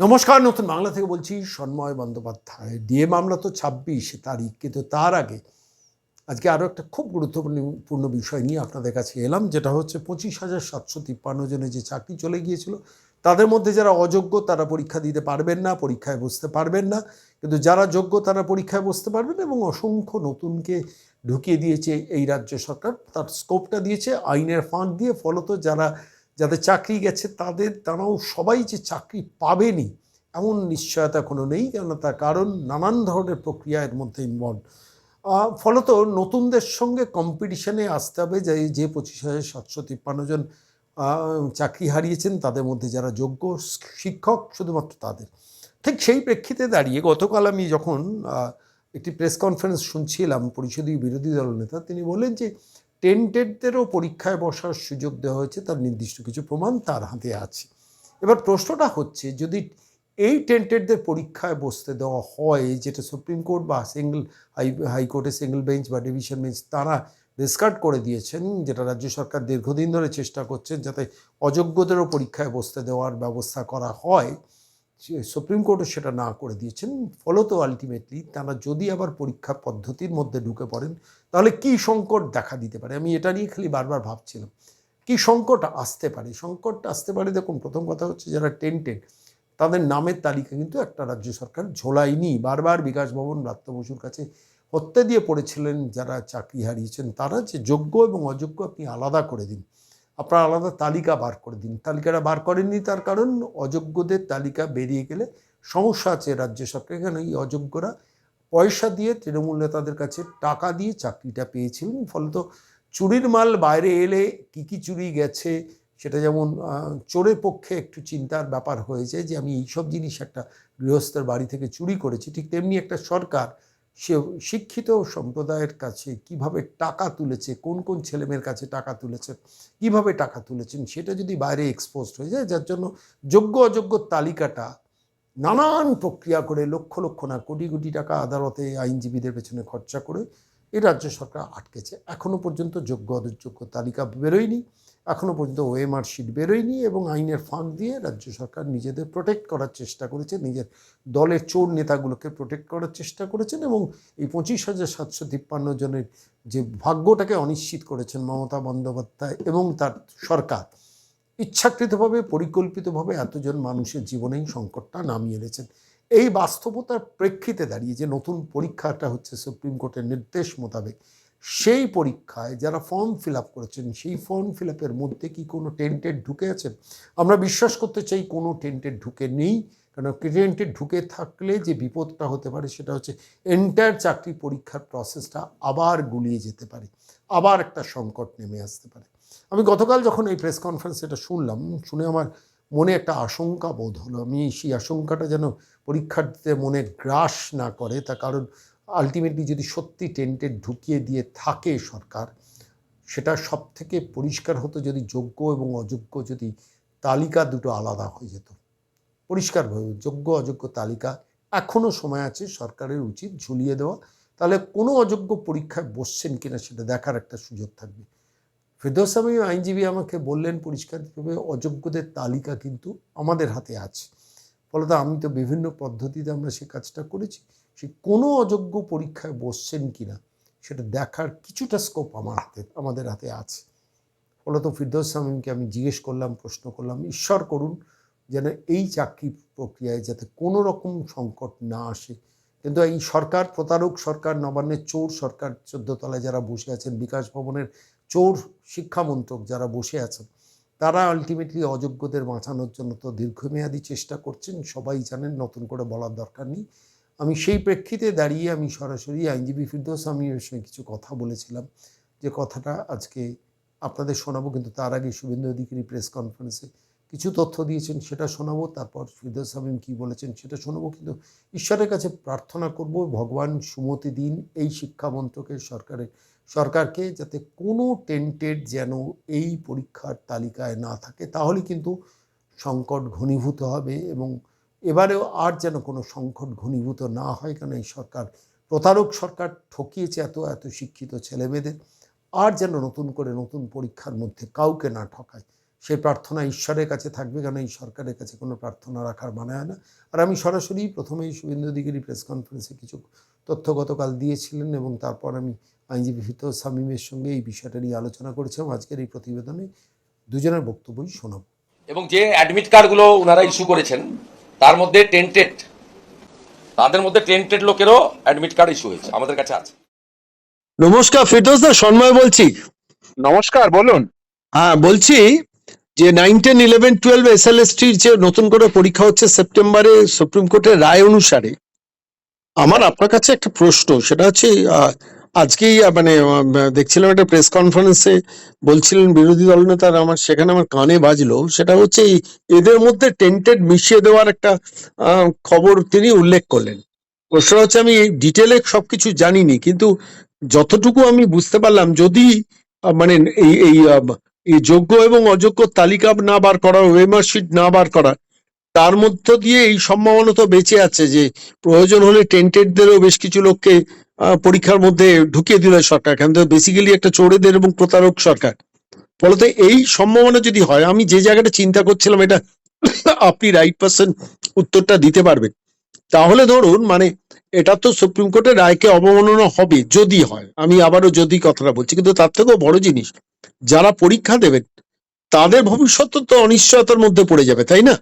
নমস্কার, নতুন বাংলা থেকে বলছি সন্ময় বন্দ্যোপাধ্যায়। ডিএ মামলা তো ছাব্বিশ তারিখ, কিন্তু তার আগে আজকে আরও একটা খুব গুরুত্বপূর্ণ বিষয় নিয়ে আপনাদের কাছে এলাম, যেটা হচ্ছে পঁচিশ হাজার সাতশো তিপ্পান্ন জনের যে চাকরি চলে গিয়েছিল, তাদের মধ্যে যারা অযোগ্য তারা পরীক্ষা দিতে পারবেন না, পরীক্ষায় বসতে পারবেন না। কিন্তু যারা যোগ্য তারা পরীক্ষায় বসতে পারবেন এবং অসংখ্য নতুনকে ঢুকিয়ে দিয়েছে এই রাজ্য সরকার। তার স্কোপটা দিয়েছে, আইনের ফাঁক দিয়ে। ফলত যারা যাদের চাকরি গেছে, তাদের, তারাও সবাই যে চাকরি পাবেনি, এমন নিশ্চয়তা কোনো নেই কেন তার কারণ নানান ধরনের প্রক্রিয়া এর মধ্যে ইনভলভ ফলত নতুনদের সঙ্গে কম্পিটিশনে আসতে হবে, যে যে পঁচিশ হাজার সাতশো তিপ্পান্ন জন চাকরি হারিয়েছেন, তাদের মধ্যে যারা যোগ্য শিক্ষক, শুধুমাত্র তাদের। ঠিক সেই প্রেক্ষিতে দাঁড়িয়ে গতকাল আমি যখন একটি প্রেস কনফারেন্স শুনছিলাম, পরিষদীয় বিরোধী দলনেতা তিনি বললেন যে টেন্টেডদেরও পরীক্ষায় বসার সুযোগ দেওয়া হয়েছে, তার নির্দিষ্ট কিছু প্রমাণ তার হাতে আছে। এবার প্রশ্নটা হচ্ছে, যদি এই টেন্টেডদের পরীক্ষায় বসতে দেওয়া হয়, যেটা সুপ্রিম কোর্ট বা সিঙ্গল হাই হাইকোর্টে সিঙ্গল বেঞ্চ বা ডিভিশন বেঞ্চ তারা ডিসকার্ড করে দিয়েছেন, যেটা রাজ্য সরকার দীর্ঘদিন ধরে চেষ্টা করছেন যাতে অযোগ্যদেরও পরীক্ষায় বসতে দেওয়ার ব্যবস্থা করা হয় সুপ্রিম কোর্টও সেটা না করে দিয়েছেন। ফলত আলটিমেটলি তারা যদি আবার পরীক্ষা পদ্ধতির মধ্যে ঢুকে পড়েন, তাহলে কি সংকট দেখা দিতে পারে? আমি এটা নিয়ে খালি বারবার ভাবছিলাম। কি সংকট আসতে পারে? সংকট আসতে পারে, দেখুন, প্রথম কথা হচ্ছে যারা টেন্টেড তাদের নামের তালিকা কিন্তু একটা রাজ্য সরকার ঝোলায়নি। বারবার বিকাশ ভবন ব্রাত্য বসুর কাছে হত্যা দিয়ে পড়েছিলেন যারা চাকরি হারিয়েছেন, তারা যে যোগ্য এবং অযোগ্য আপনি আলাদা করে দিন। আপনার আলাদা তালিকা বার করে দিন। তালিকাটা বার করেননি, তার কারণ অযোগ্যদের তালিকা বেরিয়ে গেলে সমস্যা আছে রাজ্য সরকার। এখানে এই অযোগ্যরা পয়সা দিয়ে তৃণমূল নেতাদের কাছে টাকা দিয়ে চাকরিটা পেয়েছিলেন। ফলত চুরির মাল বাইরে এলে কী কী চুরি গেছে, সেটা যেমন চোরের পক্ষে একটু চিন্তার ব্যাপার হয়েছে যে আমি এইসব জিনিস একটা গৃহস্থের বাড়ি থেকে চুরি করেছি। ঠিক তেমনি একটা সরকার সে শিক্ষিত সম্প্রদায়ের কাছে কীভাবে টাকা তুলেছে, কোন কোন ছেলেমেয়ের কাছে টাকা তুলেছে, কীভাবে টাকা তুলেছেন সেটা যদি বাইরে এক্সপোজড হয়ে যায়, যার জন্য যোগ্য অযোগ্য তালিকাটা নানান প্রক্রিয়া করে লক্ষ লক্ষ না কোটি কোটি টাকা আদালতে আইনজীবীদের পেছনে খরচা করে এই রাজ্য সরকার আটকেছে। এখনও পর্যন্ত যোগ্য অযোগ্য তালিকা বেরোয়নি। এখনও পর্যন্ত ওএমআর শিট বেরোয়নি এবং আইনের ফাঁক দিয়ে রাজ্য সরকার নিজেদের প্রোটেক্ট করার চেষ্টা করেছে, নিজের দলের চোর নেতাগুলোকে প্রোটেক্ট করার চেষ্টা করেছেন এবং এই পঁচিশ হাজার সাতশো তিপ্পান্ন জনের যে ভাগ্যটাকে অনিশ্চিত করেছেন মমতা বন্দ্যোপাধ্যায় এবং তার সরকার, ইচ্ছাকৃতভাবে, পরিকল্পিতভাবে এতজন মানুষের জীবনেই সংকটটা নামিয়ে এনেছেন। এই বাস্তবতার প্রেক্ষিতে দাঁড়িয়ে যে নতুন পরীক্ষাটা হচ্ছে সুপ্রিম কোর্টের নির্দেশ মোতাবেক সেই পরীক্ষায় যারা ফর্ম ফিল আপ করেছেন, সেই ফর্ম ফিল আপের মধ্যে কি কোনো টেন্টেড ঢুকে আছেন আমরা বিশ্বাস করতে চাই কোনো টেন্টেড ঢুকে নেই কারণ টেন্টেড ঢুকে থাকলে যে বিপদটা হতে পারে সেটা হচ্ছে এন্টায়ার চাকরি পরীক্ষার প্রসেসটা আবার গুলিয়ে যেতে পারে, আবার একটা সংকট নেমে আসতে পারে। আমি গতকাল যখন এই প্রেস কনফারেন্স এটা শুনলাম, শুনে আমার মনে একটা আশঙ্কা বোধ হলো। আমি সেই আশঙ্কাটা যেন পরীক্ষার্থীদের মনে গ্রাস না করে, তার কারণ আলটিমেটলি যদি সত্যি টেন্টেড ঢুকিয়ে দিয়ে থাকে সরকার, সেটা সব থেকে পরিষ্কার হতো যদি যোগ্য এবং অযোগ্য যদি তালিকা দুটো আলাদা হয়ে যেত। পরিষ্কারভাবে যোগ্য, অযোগ্য তালিকা এখনও সময় আছে সরকারের উচিত ঝুলিয়ে দেওয়া। তাহলে কোনো অযোগ্য পরীক্ষায় বসছেন কিনা সেটা দেখার একটা সুযোগ থাকবে। ফেরদৌস আমি আইনজীবী আমাকে বললেন পরিষ্কারভাবে অযোগ্যদের তালিকা কিন্তু আমাদের হাতে আছে। ফলত আমি তো বিভিন্ন পদ্ধতিতে আমরা সে কাজটা করেছি। সে কোনো অযোগ্য পরীক্ষায় বসছেন কি না সেটা দেখার কিছুটা স্কোপ আমার হাতে, আমাদের হাতে আছে। ফলত ফিরদৌস আমিনকে আমি জিজ্ঞেস করলাম, প্রশ্ন করলাম, ঈশ্বর করুন যেন এই চাকরি প্রক্রিয়ায় যাতে কোনো রকম সংকট না আসে। কিন্তু এই সরকার, প্রতারক সরকার নবান্নের চোর সরকার চোদ্দতলায় যারা বসে আছেন, বিকাশ ভবনের চোর শিক্ষামন্ত্রক যারা বসে আছেন, তারা আলটিমেটলি অযোগ্যদের বাঁচানোর জন্য তো দীর্ঘমেয়াদী চেষ্টা করছেন। সবাই জানেন, নতুন করে বলার দরকার নেই। আমি সেই প্রেক্ষিতে দাঁড়িয়ে আমি সরাসরি আইনজীবী ফিরদৌস আমি এর সঙ্গে কিছু কথা বলেছিলাম। যে কথাটা আজকে আপনাদের শোনাবো, কিন্তু তার আগে শুভেন্দু অধিকারী প্রেস কনফারেন্সে কিছু তথ্য দিয়েছেন, সেটা শোনাবো। তারপর ফিরদৌস আমিন কী বলেছেন সেটা শোনাবো, কিন্তু ঈশ্বরের কাছে প্রার্থনা করব, ভগবান সুমতি দিন এই শিক্ষামন্ত্রকের সরকারের সরকারকে যাতে কোনো টেন্টেড যেন এই পরীক্ষার তালিকায় না থাকে। তাহলে কিন্তু সংকট ঘনীভূত হবে এবং এবারেও আর যেন কোনো সংকট ঘনীভূত না হয় কারণ এই সরকার, প্রতারক সরকার ঠকিয়েছে এত এত শিক্ষিত ছেলেমেয়েদের, আর যেন নতুন করে নতুন পরীক্ষার মধ্যে কাউকে না ঠকায়। সেই প্রার্থনা ঈশ্বরের কাছে থাকবে কারণ এই সরকারের কাছে কোনো প্রার্থনা রাখার মানে হয় না? আর আমি সরাসরি প্রথমেই শুভেন্দু অধিকারী প্রেস কনফারেন্সে কিছু তথ্য গতকাল দিয়েছিলেন এবং তারপর আমি আইনজীবী ফিরোজ সামিমের সঙ্গে এই বিষয়টা নিয়ে আলোচনা করেছিলাম আজকের এই প্রতিবেদনে দুজনের বক্তব্যই শোনাব। এবং যে অ্যাডমিট কার্ডগুলো ওনারা ইস্যু করেছেন তার মধ্যে টেন্টেড তাদের মধ্যে টেন্টেড লোকেরও অ্যাডমিট কার্ড ইস্যু হয়েছে আমাদের কাছে আছে। নমস্কার ফিরদৌস দা সন্ময় বলছি। নমস্কার বলুন। হ্যাঁ বলছি যে nine ten eleven twelve S L S টির যে নতুন করে পরীক্ষা হচ্ছে সেপ্টেম্বরে সুপ্রিম কোর্টের রায় অনুসারে আমার আপনার কাছে একটা প্রশ্ন সেটা হচ্ছে আহ, আজকেই মানে দেখছিলাম একটা প্রেস কনফারেন্সে বলছিলেন বিরোধী দলনেতার আমার সেখানে আমার কানে বাজলো। সেটা হচ্ছে এদের মধ্যে টেন্টেড মিশিয়ে দেওয়ার একটা খবর তিনি উল্লেখ করলেন। প্রশ্ন হচ্ছে, আমি ডিটেলে সবকিছু জানিনি, কিন্তু যতটুকু আমি বুঝতে পারলাম, যদি মানে এই এই যোগ্য এবং অযোগ্য তালিকা না বার করা ওয়েমার শিট না বার করা, তার মধ্য দিয়ে এই সম্ভাবনা তো বেঁচে আছে যে, প্রয়োজন হলে টেন্টেডদেরও বেশ কিছু লোককে পরীক্ষার মধ্যে ঢুকিয়ে দিল সরকার। কারণ বেসিক্যালি একটা চোরেদের এবং প্রতারক সরকার। ফলত এই সম্ভাবনা যদি হয়, আমি যে জায়গাটা চিন্তা করছিলাম, এটা আপনি রাইট পার্সন উত্তরটা দিতে পারবেন। তাহলে ধরুন মানে এটা তো সুপ্রিম কোর্টের রায়কে অবমাননা হবে, যদি হয়। আমি আবারও যদি কথাটা বলছি, কিন্তু তার থেকেও বড় জিনিস, যারা পরীক্ষা দেবেন, তাদের ভবিষ্যৎ তো অনিশ্চয়তার মধ্যে পড়ে যাবে, তাই না?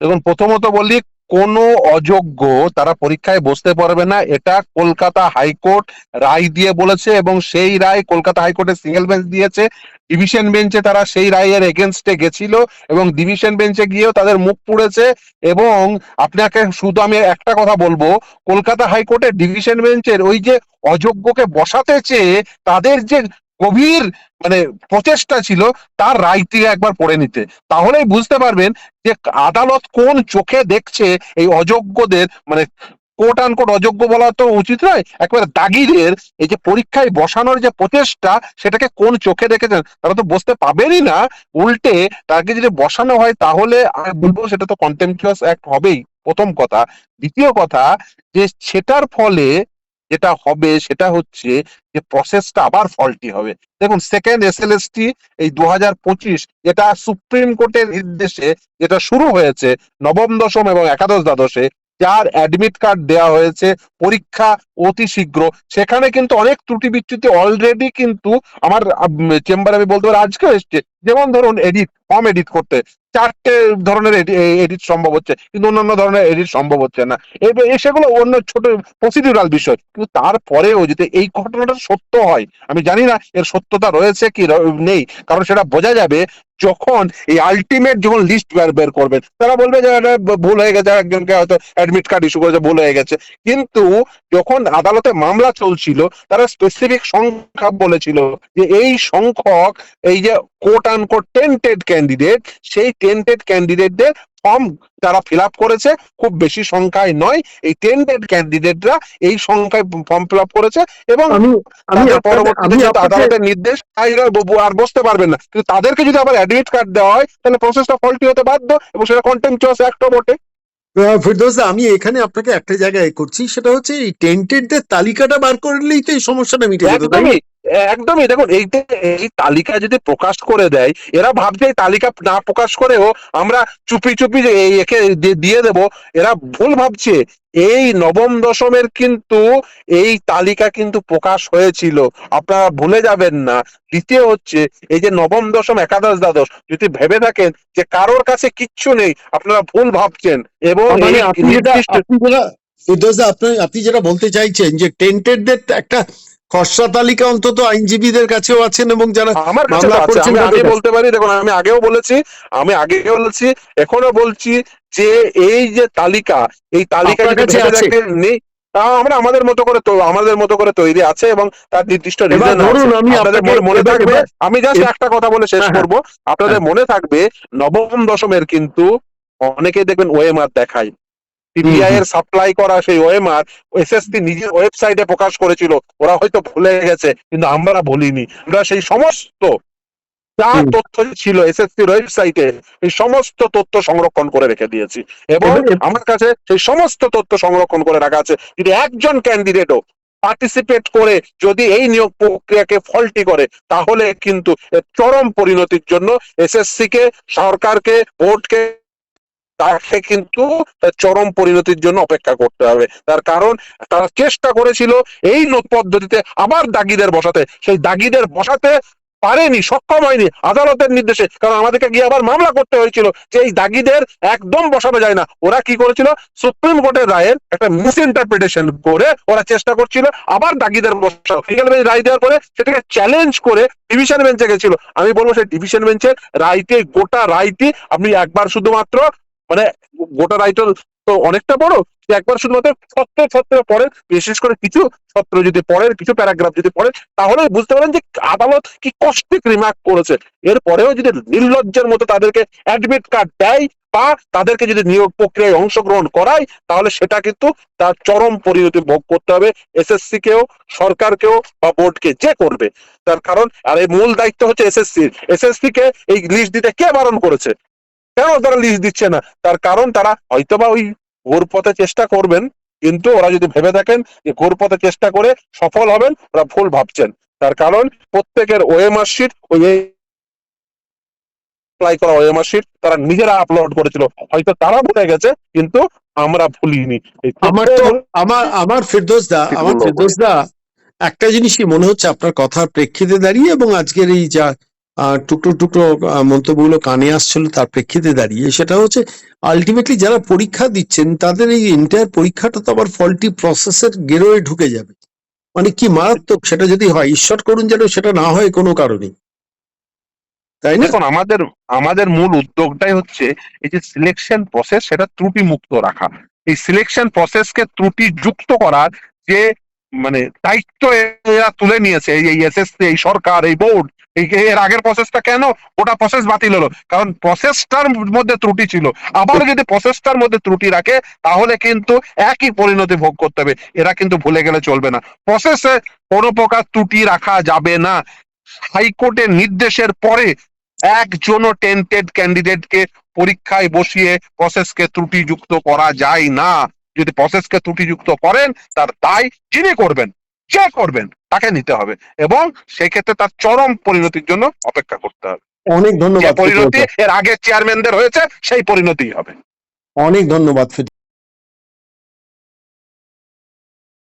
দেখুন, প্রথমত বলি কোন অযোগ্য তারা পরীক্ষায় বসতে পারবে না। এটা কলকাতা হাইকোর্ট রায় দিয়ে বলেছে এবং সেই রায় কলকাতা হাইকোর্টের সিঙ্গেল বেঞ্চ দিয়েছে। ডিভিশন বেঞ্চে তারা সেই রায়ের এগেনস্টে গেছিল এবং ডিভিশন বেঞ্চে গিয়েও তাদের মুখ পুড়েছে এবং আপনাকে শুধু আমি একটা কথা বলব, কলকাতা হাইকোর্টের ডিভিশন বেঞ্চের ওই যে অযোগ্যকে বসাতে চেয়ে তাদের যে গভীর মানে প্রচেষ্টা ছিল তার রায়টি একবার পড়ে নিতে। তাহলেই বুঝতে পারবেন যে আদালত কোন চোখে দেখছে এই অযোগ্যদের মানে কোট আনকোট অযোগ্য বলা তো উচিত নয়, একবারে দাগিদের এই যে পরীক্ষায় বসানোর যে প্রচেষ্টা, সেটাকে কোন চোখে দেখেছেন? তারা তো বসতে পাবেনই না। উল্টে তাকে যদি বসানো হয় তাহলে আমি বলব সেটা তো কন্টেম্পচুয়াস অ্যাক্ট হবেই, প্রথম কথা। দ্বিতীয় কথা যে সেটার ফলে যেটা হবে সেটা হচ্ছে যে প্রসেসটা আবার ফল্টি হবে। দেখুন সেকেন্ড এস এল এসটি এই দু হাজার পঁচিশ যেটা সুপ্রিম কোর্টের নির্দেশে যেটা শুরু হয়েছে, নবম দশম এবং একাদশ দ্বাদশে যার অ্যাডমিট কার্ড দেওয়া হয়েছে, পরীক্ষা অতি শীঘ্র। সেখানে কিন্তু অনেক ত্রুটি বিচ্যুতি অলরেডি কিন্তু আমার চেম্বারে আমি বলতে পারি, আজকেও এসছে। যেমন ধরুন এডিট কম এডিট করতে। চারটে ধরনের এডিট সম্ভব হচ্ছে, কিন্তু অন্যান্য ধরনের এডিট সম্ভব হচ্ছে না। সেগুলো অন্য ছোট প্রসিডিউরাল বিষয়। কিন্তু তারপরেও যদি এই ঘটনাটা সত্য হয়, আমি জানি না এর সত্যতা রয়েছে কি নেই, কারণ সেটা বোঝা যাবে যখন এই আলটিমেট যখন লিস্ট বের বের করবেন তারা বলবে যে, এটা ভুল হয়ে গেছে, একজনকে হয়তো অ্যাডমিট কার্ড ইস্যু করেছে, ভুল হয়ে গেছে। কিন্তু যখন আদালতে মামলা চলছিল, তারা স্পেসিফিক সংখ্যা বলেছিল যে, এই সংখ্যক, এই যে কোট আনকোট টেন্টেড ক্যান্ডিডেট সেই টেন্টেড ক্যান্ডিডেটদের ফর্ম যারা ফিল করেছে খুব বেশি সংখ্যায় নয়। এই টেন্টেড ক্যান্ডিডেটরা এই সংখ্যায় ফর্ম ফিল করেছে এবং পরবর্তীতে আদালতের নির্দেশ আর বসতে পারবেন না। কিন্তু তাদেরকে যদি আবার অ্যাডমিট কার্ড দেওয়া হয় তাহলে প্রসেসটা ফল্টি হতে বাধ্য এবং সেটা কন্টেম্পচুয়াস অ্যাক্টও বটে। আমি এখানে আপনাকে একটা জায়গায় করছি সেটা হচ্ছে এই টেন্টেডদের তালিকাটা বার করলেই তো এই সমস্যাটা মিটে যেত না? একদমই দেখুন এইটা এই তালিকা যদি প্রকাশ করে দেয় এরা ভাবছে এই তালিকা না প্রকাশ করেও আমরা চুপি চুপি যে একে দিয়ে দেব এরা ভুল ভাবছে। এই নবম দশমের কিন্তু এই তালিকা কিন্তু প্রকাশ হয়েছিল। আপনারা ভুলে যাবেন না। দ্বিতীয় হচ্ছে এই যে নবম দশম একাদশ দ্বাদশ যদি ভেবে থাকেন যে কারোর কাছে কিচ্ছু নেই আপনারা ভুল ভাবছেন। এবং মানে আপনি যেটা আপনি যেটা বলতে চাইছেন যে টেন্টেডদের একটা খসড়া তালিকা অন্তত আইনজীবীদের কাছেও আছেন এবং যারা আমার কাছে আছে আমি তাদের বলতে পারি দেখুন আমি আগেও বলেছি আমি আগে বলেছি এখনও বলছি যে এই যে তালিকা এই তালিকা? নেই তা আমরা আমাদের মতো করে তো আমাদের মতো করে তৈরি আছে এবং তার নির্দিষ্ট রিজন ধরুন আমি আপনাদের মনে- থাকবে আমি জাস্ট একটা কথা বলে শেষ হ্যাঁ, হ্যাঁ। করব। আপনাদের মনে থাকবে নবম দশমের কিন্তু অনেকে দেখবেন ওএমআর দেখায়। সিবিআই এর সাপ্লাই করা সেই ওএমআর নিজের ওয়েবসাইটে প্রকাশ করেছিল। ওরা হয়তো ভুলে গেছে কিন্তু আমরা ভুলিনি আমরা সেই সমস্ত যা তথ্য ছিল এসএসসির ওয়েবসাইটে এই সমস্ত তথ্য সংরক্ষণ করে রেখে দিয়েছি। এবং আমার কাছে সেই সমস্ত তথ্য সংরক্ষণ করে রাখা আছে। যদি একজন ক্যান্ডিডেটও পার্টিসিপেট করে যদি এই নিয়োগ প্রক্রিয়াকে ফল্টি করে তাহলে কিন্তু চরম পরিণতির জন্য এসএসসি কে সরকারকে বোর্ডকে তাকে কিন্তু চরম পরিণতির জন্য অপেক্ষা করতে হবে। তার কারণ তারা চেষ্টা করেছিল এই পদ্ধতিতে আবার দাগিদের বসাতে। সেই দাগিদের বসাতে পারেনি, সক্ষম হয়নি আদালতের নির্দেশে। কারণ আমাদেরকে গিয়ে আবার মামলা করতে হয়েছিল যে এই দাগিদের একদম বসানো যায় না। ওরা কি করেছিল? সুপ্রিম কোর্টের রায়ের একটা মিস ইন্টারপ্রিটেশন করে ওরা চেষ্টা করছিল আবার দাগিদের সিঙ্গেল বেঞ্চ রায় দেওয়ার পরে সেটাকে চ্যালেঞ্জ করে ডিভিশন বেঞ্চে গেছিল। আমি বলব সেই ডিভিশন বেঞ্চের রায়টি, গোটা রায়টি আপনি একবার শুধুমাত্র মানে গোটা রায়টা তো অনেকটা বড়, যে একবার শুধুমাত্র সত্য সত্য পড়েন বিশেষ করে কিছু ছত্র যদি পড়েন, কিছু প্যারাগ্রাফ যদি পড়েন, তাহলে বুঝতে পারেন যে আদালত কি কষ্টিক রিমার্ক করেছে। এরপরেও যদি নির্লজ্জের মতো তাদেরকে অ্যাডমিট কার্ড দেয় বা তাদেরকে যদি নিয়োগ প্রক্রিয়ায় অংশগ্রহণ করায়, তাহলে সেটা কিন্তু তার চরম পরিণতি ভোগ করতে হবে এসএসসি কেও সরকারকেও বা বোর্ডকে, যে করবে। তার কারণ, আর এই মূল দায়িত্ব হচ্ছে এসএসসি এসএসসি কে এই লিস্ট দিতে কে বারণ করেছে? কেন তারা লিস্ট দিচ্ছে না? তার কারণ তারা হয়তোবা ওই ঘোর পথে চেষ্টা করবেন কিন্তু ওরা যদি ভেবে থাকেন যে ঘোর পথে চেষ্টা করে সফল হবেন ওরা ভুল ভাবছেন। তার কারণ প্রত্যেকের ওএমআর শিট ওই অ্যাপ্লাই করা ওএমআর শিট তারা নিজেরা আপলোড করেছিল। হয়তো তারা ভুলে গেছে কিন্তু আমরা ভুলিনি। আমার তো আমার আমার ফেরদোস দা ঠিক আমার বলল একটা জিনিসই মনে হচ্ছে আপনার কথার প্রেক্ষিতে দাঁড়িয়ে এবং আজকের এই যা টুকরো টুকরো মন্তব্যগুলো কানে আসছিল তার প্রেক্ষিতে দাঁড়িয়ে। সেটা হচ্ছে আলটিমেটলি যারা পরীক্ষা দিচ্ছেন, তাদের এই এন্টায়ার পরীক্ষাটা তো আবার ফলটি প্রসেসের গেরোয় ঢুকে যাবে। মানে কি মারাত্মক সেটা যদি হয়, ঈশ্বর করুন যেন সেটা না হয় কোনো কারণে তাই না? দেখুন, আমাদের আমাদের মূল উদ্যোগটাই হচ্ছে এই যে সিলেকশন প্রসেস সেটা ত্রুটি মুক্ত রাখা। এই সিলেকশন প্রসেসকে ত্রুটি যুক্ত করার যে মানে দায়িত্ব এরা তুলে নিয়েছে, এই এসএসসি এই সরকার, এই বোর্ড এর আগের প্রসেসটা কেন? ওটা প্রসেস বাতিল হলো। কারণ প্রসেসটার মধ্যে ত্রুটি ছিল। আবার যদি প্রসেসটার মধ্যে ত্রুটি রাখে, তাহলে কিন্তু একই পরিণতি ভোগ করতে হবে। এরা কিন্তু ভুলে গেলে চলবে না। প্রসেসে কোনো প্রকার ত্রুটি রাখা যাবে না। হাইকোর্টের নির্দেশের পরে একজনও টেন্টেড ক্যান্ডিডেটকে পরীক্ষায় বসিয়ে প্রসেসকে ত্রুটিযুক্ত করা যায় না। যদি প্রসেসকে ত্রুটিযুক্ত করেন, তার দায় যিনি করবেন। যে করবেন তাকে নিতে হবে এবং সেই ক্ষেত্রে তার চরম পরিণতির জন্য অপেক্ষা করতে হবে। অনেক ধন্যবাদ পরিণতি এর আগে চেয়ারম্যানদের হয়েছে সেই পরিণতি হবে। অনেক ধন্যবাদ